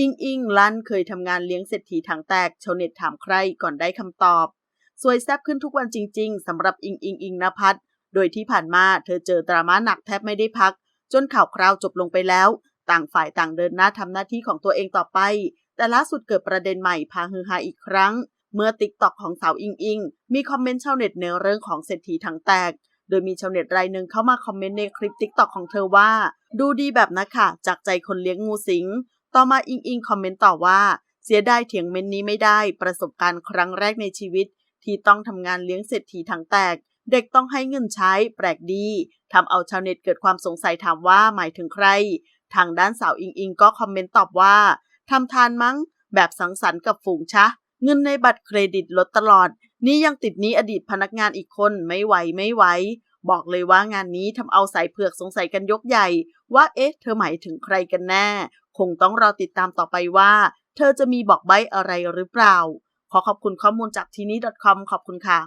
อิงอิงลั่นเคยทำงานเลี้ยงเศรษฐีถังแตกชาวเน็ตถามใครก่อนได้คำตอบ สวยแซบขึ้นทุกวันจริง ๆสำหรับอิงอิงอิงนภัทรโดยที่ผ่านมาเธอเจอดราม่าหนักแทบไม่ได้พัก จนข่าวคราวจบลงไปแล้ว ต่างฝ่ายต่างเดินหน้าทำหน้าที่ของตัวเองต่อไป แต่ล่าสุดเกิดประเด็นใหม่พาฮือฮาอีกครั้ง เมื่อติ๊กต็อกของสาวอิงอิงมีคอมเมนต์ชาวเน็ตในเรื่องของเศรษฐีถังแตกโดยมีชาวเน็ตรายหนึ่งเข้ามาคอมเมนต์ในคลิปติ๊กต็อกของเธอว่า ดูดีแบบนะค่ะจากใจคนเลี้ยงงูสิง ต่อมาอิงอิงคอมเมนต์ต่อว่า เสียดายเถียงเมนนี้ไม่ได้ ประสบการณ์ครั้งแรกในชีวิต ที่ต้องทำงานเลี้ยงเศรษฐีถังแตก เด็กต้องให้เงินใช้ แปลกดีทำเอาชาวเน็ตเกิดความสงสัยถามว่าหมายถึงใคร ทางด้านสาวอิงอิงก็คอมเมนต์ตอบว่าทำทานมั้ง แบบสังสรรค์กับฝูงชะ เงินในบัตรเครดิตลดตลอด นี่ยังติดนี้อดีตพนักงานอีกคนไม่ไหวไม่ไหว บอกเลยว่างานนี้ทำเอาสายเผือกสงสัยกันยกใหญ่ ว่าเอ๊ะ เธอหมายถึงใครกันแน่ คงต้องรอติดตามต่อไปว่า เธอจะมีบอกใบ้อะไรหรือเปล่า ขอขอบคุณข้อมูลจากทีนี้ .com ขอบคุณค่ะ